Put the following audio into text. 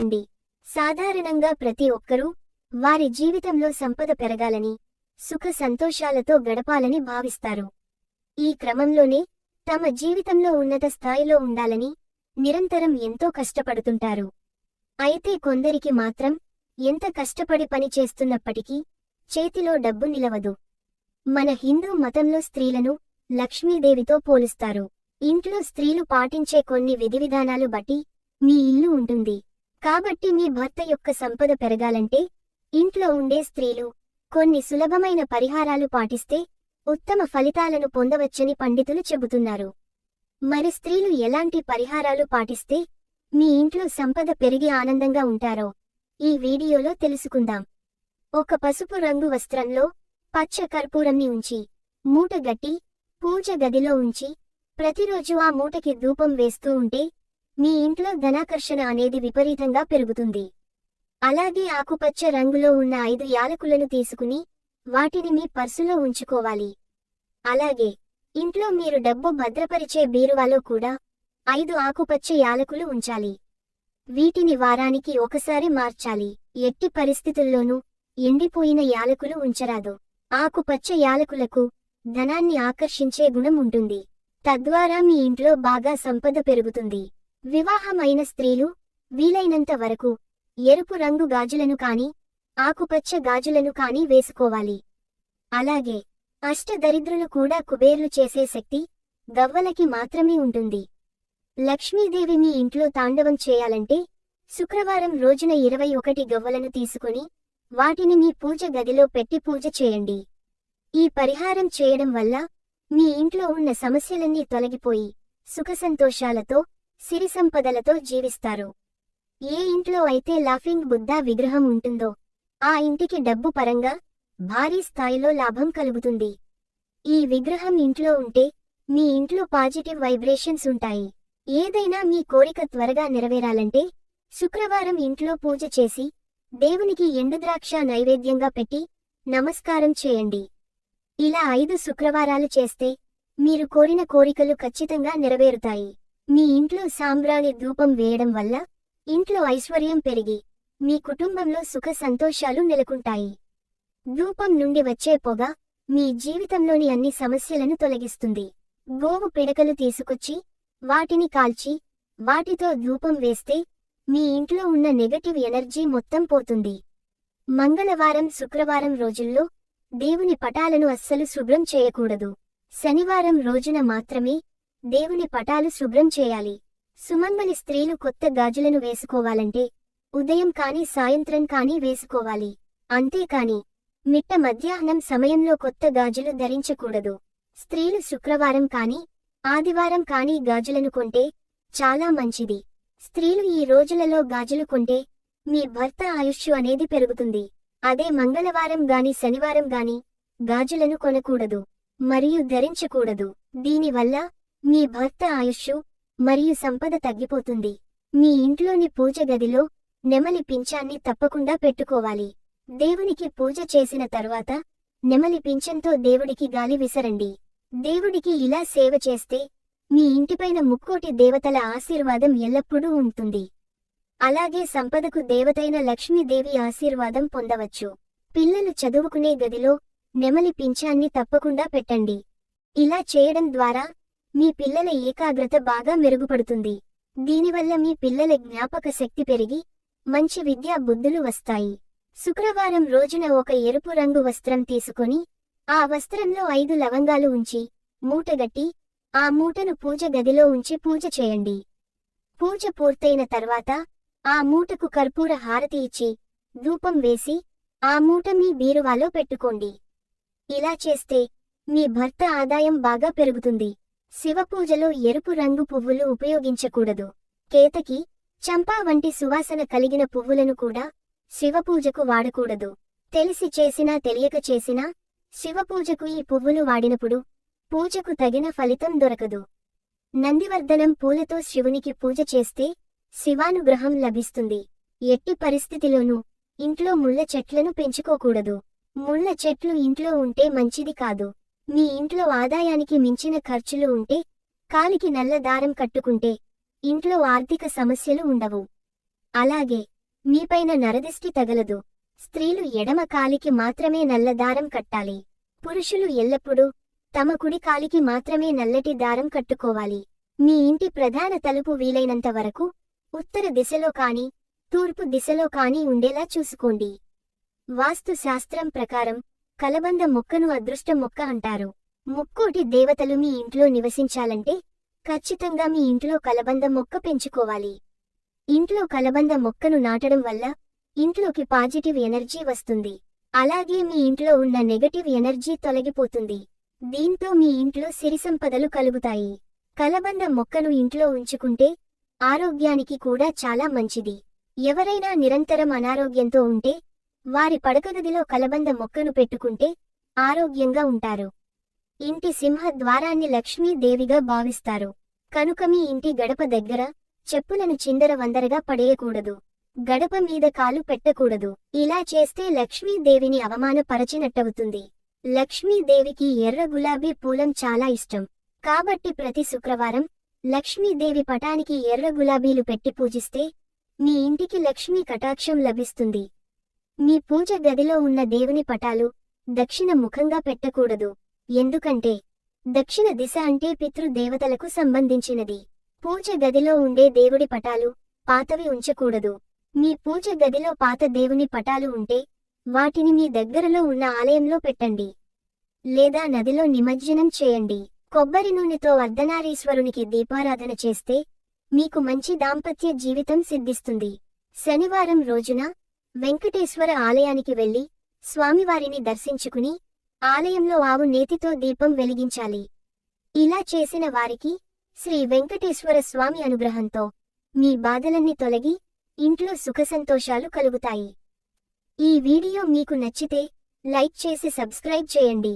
ఉంది. సాధారణంగా ప్రతి ఒక్కరూ వారి జీవితంలో సంపద పెరగాలని సుఖ సంతోషాలతో గడపాలని భావిస్తారు. ఈ క్రమంలోనే తమ జీవితంలో ఉన్నత స్థాయిలో ఉండాలని నిరంతరం ఎంతో కష్టపడుతుంటారు. అయితే కొందరికి మాత్రం ఎంత కష్టపడి పని చేస్తున్నప్పటికీ చేతిలో డబ్బు నిలవదు. మన హిందూ మతంలో స్త్రీలను లక్ష్మీదేవితో పోలుస్తారు. ఇంట్లో స్త్రీలు పాటించే కొన్ని విధివిధానాలు బట్టి మీ ఇల్లు ఉంటుంది. కాబట్టి మీ భర్త యొక్క సంపద పెరగాలంటే ఇంట్లో ఉండే స్త్రీలు కొన్ని సులభమైన పరిహారాలు పాటిస్తే ఉత్తమ ఫలితాలను పొందవచ్చని పండితులు చెబుతున్నారు. మరి స్త్రీలు ఎలాంటి పరిహారాలు పాటిస్తే మీ ఇంట్లో సంపద పెరిగి ఆనందంగా ఉంటారో ఈ వీడియోలో తెలుసుకుందాం. ఒక పసుపు రంగు వస్త్రంలో పచ్చ కర్పూరంని ఉంచి మూట గట్టి పూజ గదిలో ఉంచి ప్రతిరోజు ఆ మూటకి ధూపం వేస్తూ ఉంటే మీ ఇంట్లో ధనాకర్షణ అనేది విపరీతంగా పెరుగుతుంది. అలాగే ఆకుపచ్చ రంగులో ఉన్న ఐదు యాలకులను తీసుకుని వాటిని మీ పర్సులో ఉంచుకోవాలి. అలాగే ఇంట్లో మీరు డబ్బు భద్రపరిచే బీరువాలో కూడా ఐదు ఆకుపచ్చ యాలకులు ఉంచాలి. వీటిని వారానికి ఒకసారి మార్చాలి. ఎట్టి పరిస్థితుల్లోనూ ఎండిపోయిన యాలకులు ఉంచరాదు. ఆకుపచ్చ యాలకులకు ధనాన్ని ఆకర్షించే గుణం ఉంటుంది. తద్వారా మీ ఇంట్లో బాగా సంపద పెరుగుతుంది. వివాహమైన స్త్రీలు వీలైనంత వరకు ఎరుపు రంగు గాజులను కాని ఆకుపచ్చ గాజులను కాని వేసుకోవాలి. అలాగే అష్టదరిద్రులు కూడా కుబేర్లు చేసే శక్తి గవ్వలకి మాత్రమే ఉంటుంది. లక్ష్మీదేవి మీ ఇంట్లో తాండవం చేయాలంటే శుక్రవారం రోజున ఇరవై ఒకటి గవ్వలను తీసుకుని వాటిని మీ పూజ గదిలో పెట్టి పూజ చేయండి. ఈ పరిహారం చేయడం వల్ల మీ ఇంట్లో ఉన్న సమస్యలన్నీ తొలగిపోయి సుఖసంతోషాలతో సిరి సంపదలతో జీవిస్తారు. ఏ ఇంట్లో అయితే లాఫింగ్ బుద్ధా విగ్రహం ఉంటుందో ఆ ఇంటికి డబ్బు పరంగా భారీ స్థాయిలో లాభం కలుగుతుంది. ఈ విగ్రహం ఇంట్లో ఉంటే మీ ఇంట్లో పాజిటివ్ వైబ్రేషన్స్ ఉంటాయి. ఏదైనా మీ కోరిక త్వరగా నెరవేరాలంటే శుక్రవారం ఇంట్లో పూజ చేసి దేవునికి ఎండుద్రాక్ష నైవేద్యంగా పెట్టి నమస్కారం చేయండి. ఇలా ఐదు శుక్రవారాలు చేస్తే మీరు కోరిన కోరికలు ఖచ్చితంగా నెరవేరుతాయి. మీ ఇంట్లో సాంబ్రాణి ధూపం వేయడం వల్ల ఇంట్లో ఐశ్వర్యం పెరిగి మీ కుటుంబంలో సుఖ సంతోషాలు నెలకొంటాయి. ధూపం నుండి వచ్చే పొగ మీ జీవితంలోని అన్ని సమస్యలను తొలగిస్తుంది. గోవు పిడకలు తీసుకొచ్చి వాటిని కాల్చి వాటితో ధూపం వేస్తే మీ ఇంట్లో ఉన్న నెగటివ్ ఎనర్జీ మొత్తం పోతుంది. మంగళవారం శుక్రవారం రోజుల్లో దేవుని పటాలను అస్సలు శుభ్రం చేయకూడదు. శనివారం రోజున మాత్రమే దేవుని పటాలు శుభ్రం చేయాలి. సుమంగలి స్త్రీలు కొత్త గాజులను వేసుకోవాలంటే ఉదయం కాని సాయంత్రం కాని వేసుకోవాలి. అంతేకాని మిట్ట మధ్యాహ్నం సమయంలో కొత్త గాజులు ధరించకూడదు. స్త్రీలు శుక్రవారం కాని ఆదివారం కాని గాజులను కొంటే చాలా మంచిది. స్త్రీలు ఈ రోజులలో గాజులు కొంటే మీ భర్త ఆయుష్యు అనేది పెరుగుతుంది. అదే మంగళవారం గాని శనివారం గాని గాజులను కొనకూడదు. మరియు ధరించకూడదు. దీనివల్ల మీ భర్త ఆయుష్షు మరియు సంపద తగ్గిపోతుంది. మీ ఇంట్లోని పూజ గదిలో నెమలి పింఛాన్ని తప్పకుండా పెట్టుకోవాలి. దేవునికి పూజ చేసిన తరువాత నెమలి పింఛంతో దేవుడికి గాలి విసరండి. దేవుడికి ఇలా సేవ చేస్తే మీ ఇంటిపైన ముక్కోటి దేవతల ఆశీర్వాదం ఎల్లప్పుడూ ఉంటుంది. అలాగే సంపదకు దేవతైన లక్ష్మీదేవి ఆశీర్వాదం పొందవచ్చు. పిల్లలు చదువుకునే గదిలో నెమలి పింఛాన్ని తప్పకుండా పెట్టండి. ఇలా చేయడం ద్వారా మీ పిల్లల ఏకాగ్రత బాగా మెరుగుపడుతుంది. దీనివల్ల మీ పిల్లల జ్ఞాపక శక్తి పెరిగి మంచి విద్యా బుద్ధులు వస్తాయి. శుక్రవారం రోజున ఒక ఎరుపు రంగు వస్త్రం తీసుకొని ఆ వస్త్రంలో ఐదు లవంగాలు ఉంచి మూటగట్టి ఆ మూటను పూజ గదిలో ఉంచి పూజ చేయండి. పూజ పూర్తయిన తర్వాత ఆ మూటకు కర్పూర హారతి ఇచ్చి ధూపం వేసి ఆ మూట మీ బీరువాలో పెట్టుకోండి. ఇలా చేస్తే మీ భర్త ఆదాయం బాగా పెరుగుతుంది. శివపూజలో ఎరుపు రంగు పువ్వులు ఉపయోగించకూడదు. కేతకి చంపా వంటి సువాసన కలిగిన పువ్వులను కూడా శివపూజకు వాడకూడదు. తెలిసి చేసినా తెలియక చేసినా శివపూజకు ఈ పువ్వులు వాడినప్పుడు పూజకు తగిన ఫలితం దొరకదు. నందివర్ధనం పూలతో శివునికి పూజ చేస్తే శివానుగ్రహం లభిస్తుంది. ఎట్టి పరిస్థితిలోనూ ఇంట్లో ముళ్ళ చెట్లను పెంచుకోకూడదు. ముళ్ళ చెట్లు ఇంట్లో ఉంటే మంచిది కాదు. మీ ఇంట్లో ఆదాయానికి మించిన ఖర్చులు ఉంటే కాలికి నల్ల దారం కట్టుకుంటే ఇంట్లో ఆర్థిక సమస్యలు ఉండవు. అలాగే మీపైన నరదిష్టి తగలదు. స్త్రీలు ఎడమ కాలికి మాత్రమే నల్ల దారం కట్టాలి. పురుషులు ఎల్లప్పుడూ తమ కుడి కాలికి మాత్రమే నల్లటి దారం కట్టుకోవాలి. మీ ఇంటి ప్రధాన తలుపు వీలైనంత వరకు ఉత్తర దిశలో కాని తూర్పు దిశలో కాని ఉండేలా చూసుకోండి. వాస్తు శాస్త్రం ప్రకారం కలబంద మొక్కను అదృష్ట మొక్క అంటారు. ముక్కోటి దేవతలు మీ ఇంట్లో నివసించాలంటే ఖచ్చితంగా మీ ఇంట్లో కలబంద మొక్క పెంచుకోవాలి. ఇంట్లో కలబంద మొక్కను నాటడం వల్ల ఇంట్లోకి పాజిటివ్ ఎనర్జీ వస్తుంది. అలాగే మీ ఇంట్లో ఉన్న నెగటివ్ ఎనర్జీ తొలగిపోతుంది. దీంతో మీ ఇంట్లో సిరి సంపదలు కలుగుతాయి. కలబంద మొక్కను ఇంట్లో ఉంచుకుంటే ఆరోగ్యానికి కూడా చాలా మంచిది. ఎవరైనా నిరంతరం అనారోగ్యంతో ఉంటే వారి పడకగదిలో కలబంద మొక్కను పెట్టుకుంటే ఆరోగ్యంగా ఉంటారు. ఇంటి సింహ ద్వారాన్ని లక్ష్మీదేవిగా భావిస్తారు. కనుక మీ ఇంటి గడప దగ్గర చెప్పులను చిందర వందరగా పడేయకూడదు. గడప మీద కాలు పెట్టకూడదు. ఇలా చేస్తే లక్ష్మీదేవిని అవమానపరచినట్టవుతుంది. లక్ష్మీదేవికి ఎర్ర గులాబీ పూలం చాలా ఇష్టం. కాబట్టి ప్రతి శుక్రవారం లక్ష్మీదేవి పటానికి ఎర్ర గులాబీలు పెట్టి పూజిస్తే మీ ఇంటికి లక్ష్మీ కటాక్షం లభిస్తుంది. మీ పూజ గదిలో ఉన్న దేవుని పటాలు దక్షిణ ముఖంగా పెట్టకూడదు. ఎందుకంటే దక్షిణ దిశ అంటే పితృదేవతలకు సంబంధించినది. పూజ గదిలో ఉండే దేవుడి పటాలు పాతవి ఉంచకూడదు. మీ పూజ గదిలో పాత దేవుని పటాలు ఉంటే వాటిని మీ దగ్గరలో ఉన్న ఆలయంలో పెట్టండి. లేదా నదిలో నిమజ్జనం చేయండి. కొబ్బరి నూనెతో అర్ధనారీశ్వరునికి దీపారాధన చేస్తే మీకు మంచి దాంపత్య జీవితం సిద్ధిస్తుంది. శనివారం రోజున వెంకటేశ్వర ఆలయానికి వెళ్ళి స్వామివారిని దర్శించుకుని ఆలయంలో ఆవు నేతితో దీపం వెలిగించాలి. ఇలా చేసిన వారికి శ్రీ వెంకటేశ్వర స్వామి అనుగ్రహంతో మీ బాధలన్నీ తొలగి ఇంట్లో సుఖసంతోషాలు కలుగుతాయి. ఈ వీడియో మీకు నచ్చితే లైక్ చేసి సబ్స్క్రైబ్ చేయండి.